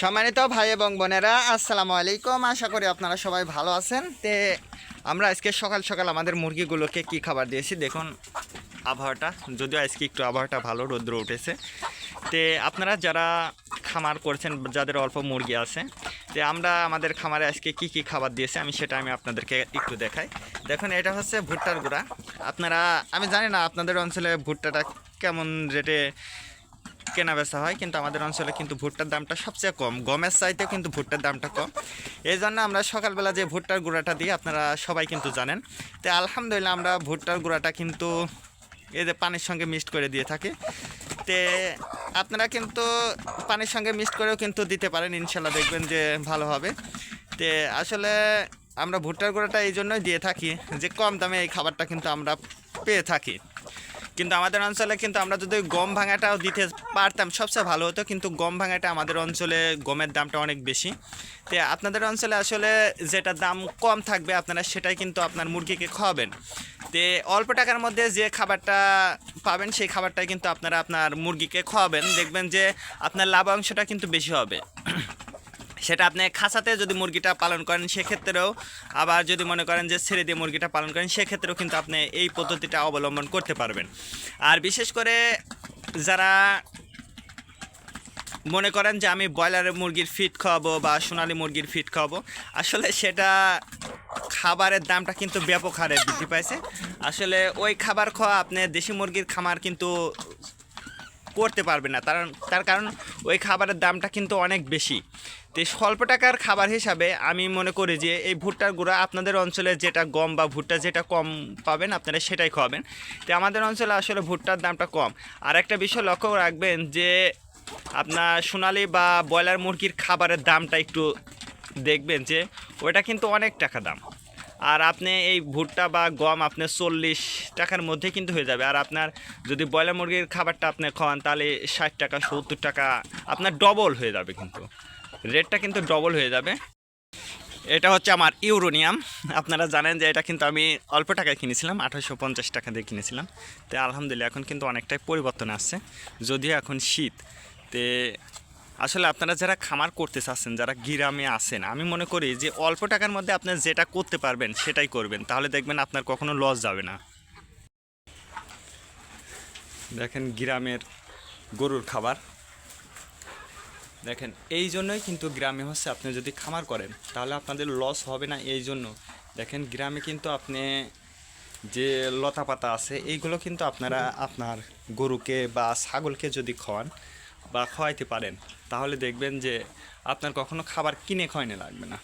সম্মানিত ভাই এবং বোনেরা, আসসালামু আলাইকুম। আশা করি আপনারা সবাই ভালো আছেন। তে, আমরা আজকে সকাল সকাল আমাদের মুরগিগুলোকে কি খাবার দিয়েছি? দেখুন আবহাওয়াটা। যদিও আজকে একটু আবহাওয়াটা ভালো, রৌদ্র উঠেছে। তে, আপনারা যারা খামার করছেন, যাদের অল্প মুরগি আছে, তে, আমরা আমাদের খামারে আজকে কি কি খাবার দিয়েছি আমি সেটা আমি আপনাদেরকে একটু দেখাই। দেখুন, এটা হচ্ছে ভুট্টার গুঁড়া। আপনারা, আমি জানি না আপনাদের অঞ্চলে ভুট্টাটা কেমন রেটে কেনা বেচা হয়, কিন্তু আমাদের অঞ্চলে কিন্তু ভুট্টার দামটা সবচেয়ে কম। গমের চাইতেও কিন্তু ভুট্টার দামটা কম। এই জন্য আমরা সকালবেলা যে ভুট্টার গুঁড়াটা দিই, আপনারা সবাই কিন্তু জানেন। তো আলহামদুলিল্লাহ আমরা ভুট্টার গুঁড়াটা কিন্তু এই যে পানির সঙ্গে মিক্সড করে দিয়ে থাকি। তে আপনারা কিন্তু পানির সঙ্গে মিক্সড করেও কিন্তু দিতে পারেন, ইনশাল্লাহ দেখবেন যে ভালো হবে। তে আসলে আমরা ভুট্টার গুঁড়াটা এই জন্যই দিয়ে থাকি যে কম দামে এই খাবারটা কিন্তু আমরা পেয়ে থাকি। কিন্তু আমাদের অঞ্চলে কিন্তু আমরা যদি গম ভাঙাটাও দিতে পারতাম, সবচেয়ে ভালো হতো। কিন্তু গম ভাঙাটা আমাদের অঞ্চলে গমের দামটা অনেক বেশি। তো আপনাদের অঞ্চলে আসলে যেটা দাম কম থাকবে আপনারা সেটাই কিন্তু আপনার মুরগিকে খাওয়াবেন। তে অল্প টাকার মধ্যে যে খাবারটা পাবেন, সেই খাবারটাই কিন্তু আপনারা আপনার মুরগিকে খাওয়াবেন। দেখবেন যে আপনার লাভাংশটা কিন্তু বেশি হবে। সেটা আপনি খাঁচাতে যদি মুরগিটা পালন করেন, সেক্ষেত্রেও আবার যদি মনে করেন যে ছেড়ে দিয়ে মুরগিটা পালন করেন, সেক্ষেত্রেও কিন্তু আপনি এই পদ্ধতিটা অবলম্বন করতে পারবেন। আর বিশেষ করে যারা মনে করেন যে আমি ব্রয়লারের মুরগির ফিট খাওয়াবো বা সোনালি মুরগির ফিট খাওয়াবো, আসলে সেটা খাবারের দামটা কিন্তু ব্যাপক হারে বৃদ্ধি পাইছে। আসলে ওই খাবার খাওয়া আপনি দেশি মুরগির খামার কিন্তু করতে পারবে না। তার তার কারণ ওই খাবারের দামটা কিন্তু অনেক বেশি। তো স্বল্প টাকার খাবার হিসাবে আমি মনে করি যে এই ভুট্টার গুঁড়া আপনাদের অঞ্চলে যেটা গম বা ভুট্টা যেটা কম পাবেন, আপনারা সেটাই খাওয়াবেন। তো আমাদের অঞ্চলে আসলে ভুট্টার দামটা কম। আর একটা বিষয় লক্ষ্য রাখবেন যে আপনার সোনালি বা ব্রয়লার মুরগির খাবারের দামটা একটু দেখবেন যে ওটা কিন্তু অনেক টাকা দাম। আর আপনি এই ভুট্টা বা গম আপনি চল্লিশ টাকার মধ্যে কিন্তু হয়ে যাবে। আর আপনার যদি ব্রয়লার মুরগির খাবারটা আপনি খাওয়ান, তাহলে ষাট টাকা, সত্তর টাকা, আপনার ডবল হয়ে যাবে কিন্তু। রেটটা কিন্তু ডবল হয়ে যাবে। এটা হচ্ছে আমার ইউরোনিয়াম। আপনারা জানেন যে এটা কিন্তু আমি অল্প টাকায় কিনেছিলাম, আঠারোশো পঞ্চাশ টাকা দিয়ে কিনেছিলাম। তো আলহামদুলিল্লাহ, এখন কিন্তু অনেকটাই পরিবর্তন আসছে। যদিও এখন শীত, তে আসলে আপনারা যারা খামার করতে চাচ্ছেন, যারা গ্রামে আছেন, আমি মনে করি যে অল্প টাকার মধ্যে আপনি যেটা করতে পারবেন সেটাই করবেন। তাহলে দেখবেন আপনার কখনো লস যাবে না। দেখেন গ্রামের গরুর খাবার। দেখেন, এই জন্যই কিন্তু গ্রামে হচ্ছে আপনি যদি খামার করেন, তাহলে আপনাদের লস হবে না এই জন্য। দেখেন, গ্রামে কিন্তু আপনি যে লতা পাতা আছে, এইগুলো কিন্তু আপনারা আপনার গরুকে বা ছাগলকে যদি খাওয়ান বা খাওয়াইতে পারেন তাহলে দেখবেন যে আপনার কখনো খাবার কিনে খাওয়ানো লাগবে না।